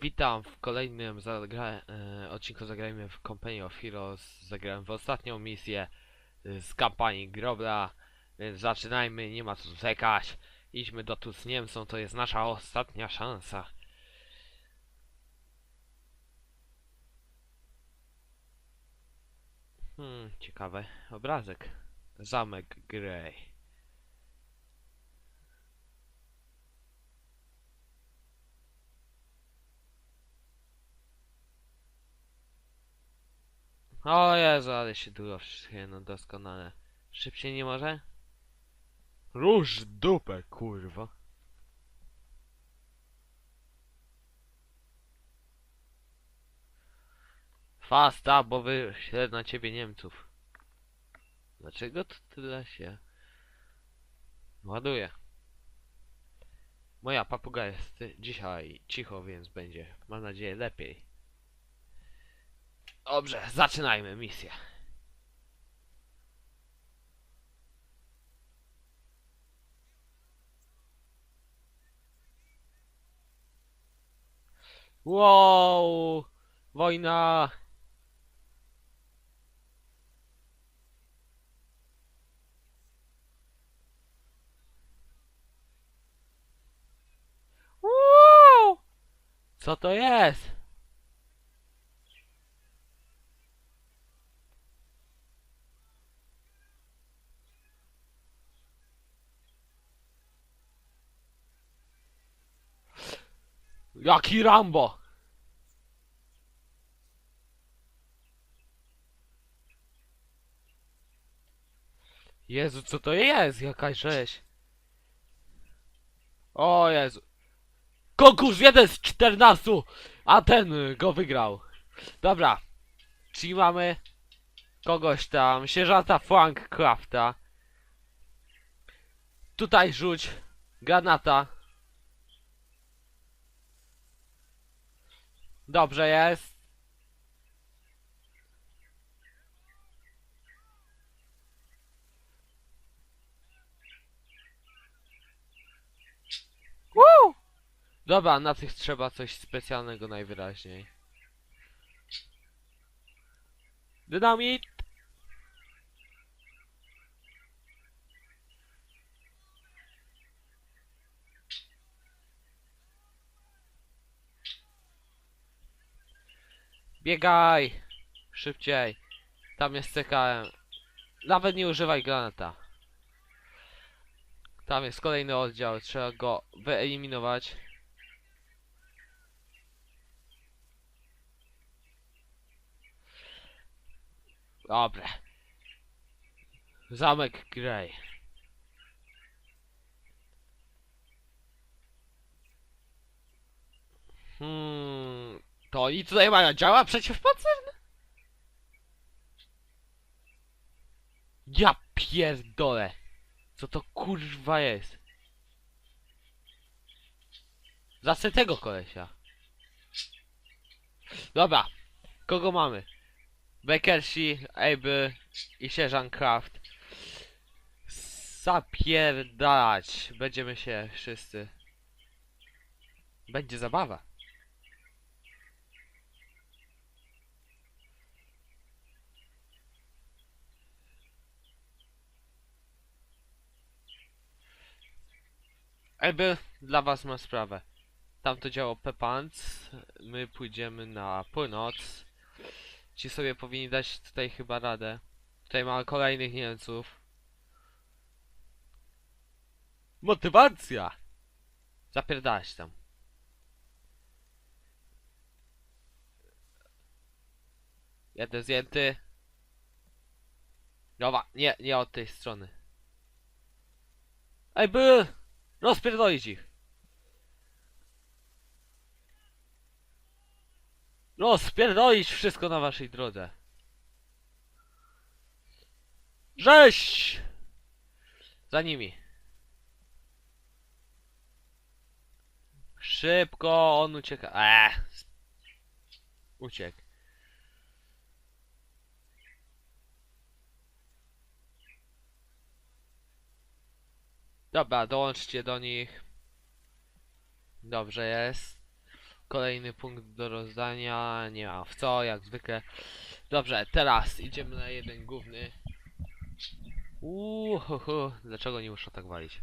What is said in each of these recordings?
Witam w kolejnym zagra e, odcinku Zagrajmy w Company of Heroes. Zagrałem w ostatnią misję e, z kampanii Grobla, więc zaczynajmy, nie ma co czekać. Idźmy do tu z Niemcą, to jest nasza ostatnia szansa. Hmm, ciekawy obrazek. Zamek Grey. O Jezu, ale się dużo wszystkie, no doskonale. Szybciej nie może? Róż dupę, kurwa. Fasta, bo wyślę na ciebie Niemców. Dlaczego to tyle się ładuje? Moja papuga jest dzisiaj cicho, więc będzie, mam nadzieję, lepiej. Dobrze, zaczynajmy misję. Wow! Wojna! Wow! Co to jest? Jaki Rambo! Jezu, co to jest? Jakaś rzeź. O Jezu. Konkurs jeden z 14, a ten y, go wygrał. Dobra. Czyli mamy kogoś tam, sierżanta Frank Crafta. Tutaj rzuć granata. Dobrze jest. Woo! Dobra, na tych trzeba coś specjalnego najwyraźniej. Dynamit! Biegaj! Szybciej. Tam jest CKM. Nawet nie używaj granata. Tam jest kolejny oddział. Trzeba go wyeliminować. Dobra. Zamek Grey. Hmm. To oni tutaj mają działa przeciwpancerne? Ja pierdolę. Co to kurwa jest? Zacę tego kolesia. Dobra. Kogo mamy? Beckersi, Abe i sierżant Kraft. Zapierdalać. Będziemy się wszyscy. Będzie zabawa. Eby, dla was mam sprawę. Tamto działo Pepans, my pójdziemy na północ. Ci sobie powinni dać tutaj chyba radę. Tutaj mamy kolejnych Niemców. Motywacja! Zapierdalać tam. Jeden zdjęty. Dobra, nie, nie od tej strony. Ej, by! Rozpierdolić ich! Rozpierdolić wszystko na waszej drodze! Rzeź! Za nimi. Szybko, on ucieka. Eee. Uciekł. Dobra, dołączcie do nich. Dobrze jest. Kolejny punkt do rozdania. Nie ma w co, jak zwykle. Dobrze, teraz idziemy na jeden główny. Uuu, dlaczego nie muszę tak walić?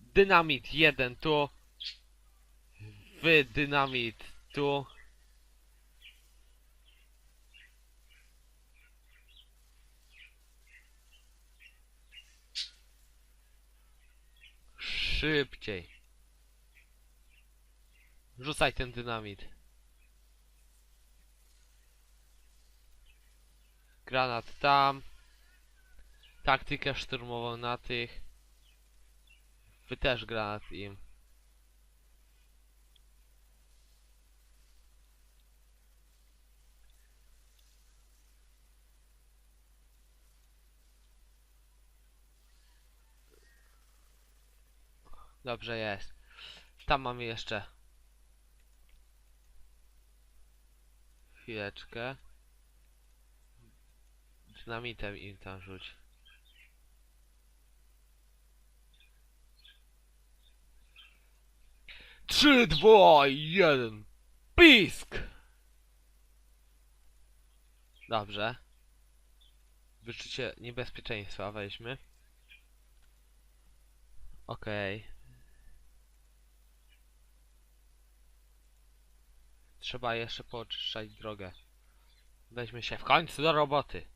Dynamit jeden tu. Wy dynamit tu. Szybciej. Rzucaj ten dynamit. Granat tam. Taktykę szturmową na tych. Wy też granat im. Dobrze jest. Tam mamy jeszcze. Chwileczkę. Dynamitem im tam rzuć. Trzy, dwa, jeden. Pisk! Dobrze. Wyczucie niebezpieczeństwa weźmy. Okej. Trzeba jeszcze pooczyszczać drogę. Weźmy się w końcu do roboty.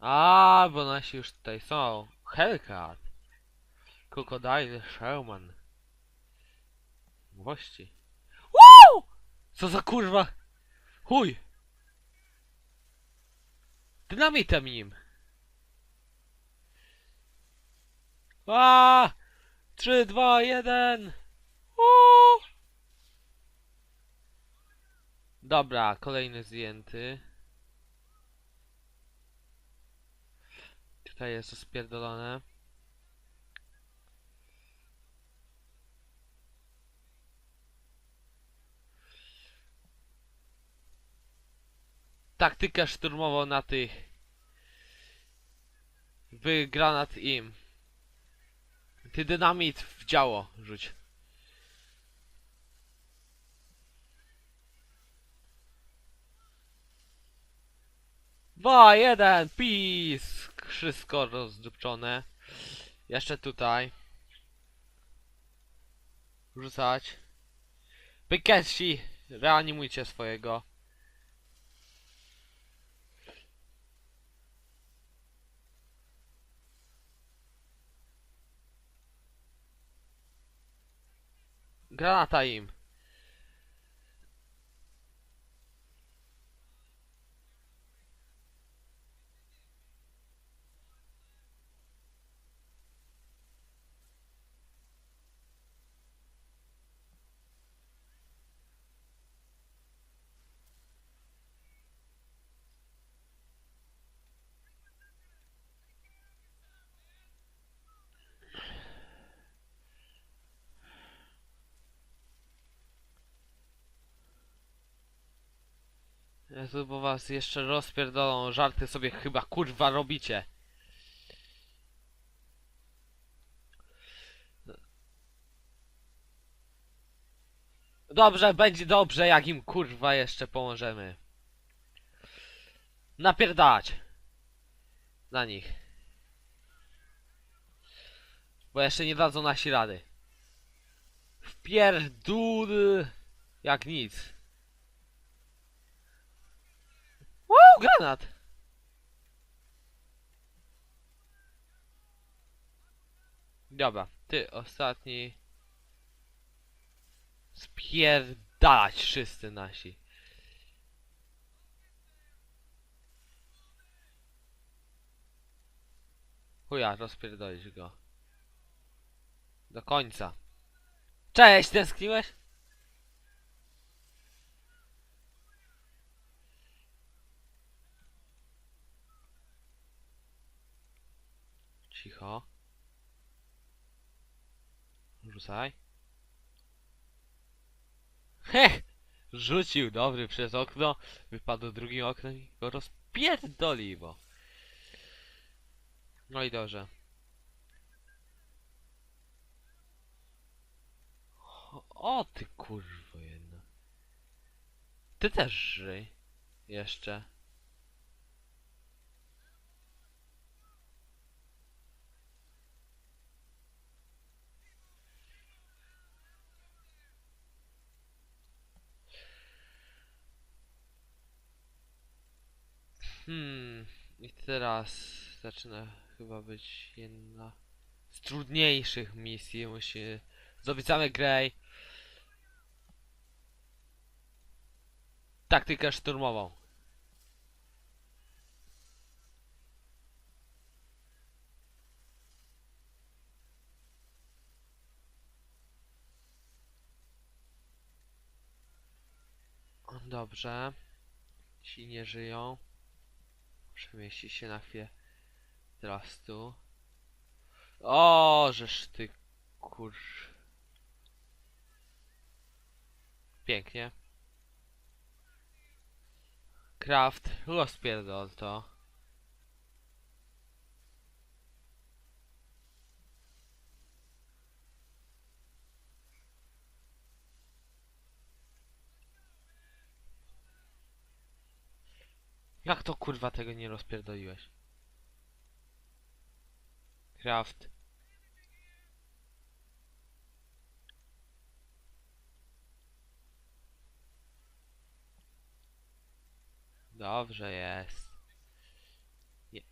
A, bo nasi już tutaj są. Hellcat. Crocodile Sherman. Właści. Woo! Co za kurwa? Chuj! Dynamitem nim. A! 3, 2, 1. Uuu! Dobra, kolejny zdjęty. Tutaj jest to spierdolone. Taktykę szturmową na tych. Granat im. Ty dynamit w działo rzuć. Dwa, jeden, pisk! Wszystko rozdupczone. Jeszcze tutaj. Rzucać. Pykesi! Reanimujcie swojego. Granata im. Jezu, bo was jeszcze rozpierdolą, żarty sobie chyba kurwa robicie. Dobrze, będzie dobrze, jak im kurwa jeszcze pomożemy. Napierdać! Na nich. Bo jeszcze nie dadzą nasi rady. Wpierdół jak nic. Granat! Dobra, ty ostatni. Spierdalać wszyscy nasi. Chuja, rozpierdolić go. Do końca. Cześć, tęskniłeś? Cicho. Rzucaj. Heh! Rzucił dobry przez okno, wypadł drugim oknem i go rozpierdoliło. No i dobrze. O ty kurwo jedna. Ty też żyj. Jeszcze. Teraz zaczyna chyba być jedna z trudniejszych misji. Musi zdobyć zamek Grey. Taktykę szturmową. Dobrze. Ci nie żyją. Przemieści się na chwilę. Teraz tu. O, żeż ty kurz. Pięknie. Kraft, rozpierdol to. Jak to kurwa tego nie rozpierdoliłeś? Kraft. Dobrze jest. Nie.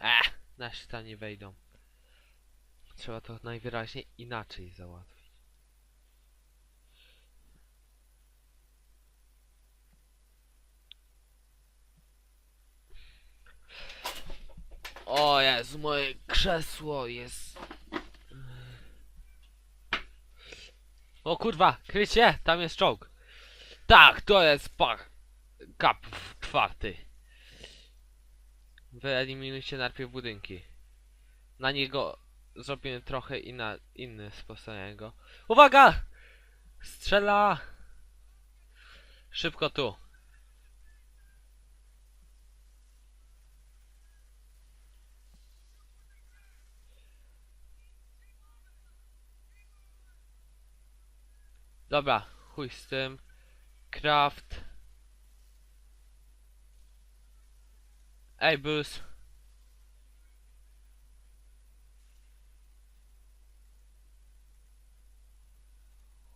Ech, nasi tam nie wejdą. Trzeba to najwyraźniej inaczej załatwić. O Jezu, moje krzesło jest... O kurwa, krycie, tam jest czołg. Tak, to jest pach. Kap czwarty. Wyeliminujcie najpierw budynki. Na niego zrobimy trochę inna, inny sposób na niego. Uwaga! Strzela! Szybko tu. Dobra, chuj z tym. Craft. Ej, Bruce.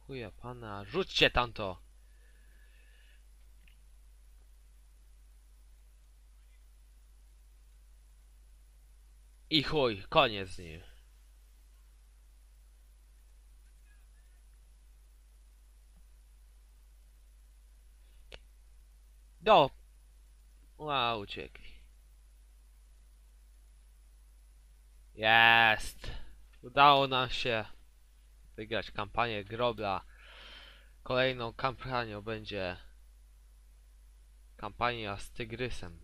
Chuja pana, rzućcie tamto! I chuj, koniec z nim. Do! Ła, uciekli. Jest! Udało nam się wygrać kampanię Grobla. Kolejną kampanią będzie kampania z Tygrysem.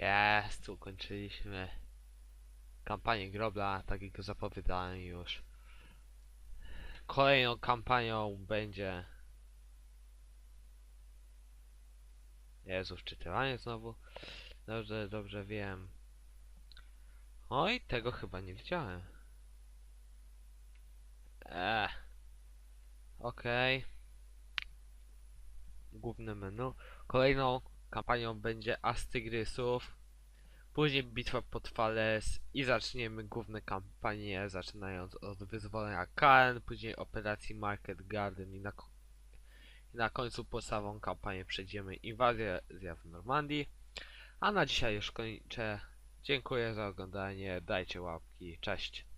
Jest, ukończyliśmy kampanię Grobla, tak jak zapowiadałem już. Kolejną kampanią będzie... Jezu, wczytywanie znowu. Dobrze, dobrze wiem. Oj, tego chyba nie widziałem. Eee. Okej. Główne menu. Kolejną kampanią będzie As Tygrysów. Później bitwa pod Fales i zaczniemy główne kampanie, zaczynając od wyzwolenia Karen, później operacji Market Garden i na, i na końcu podstawową kampanię przejdziemy inwazję w Normandii. A na dzisiaj już kończę. Dziękuję za oglądanie, dajcie łapki, cześć.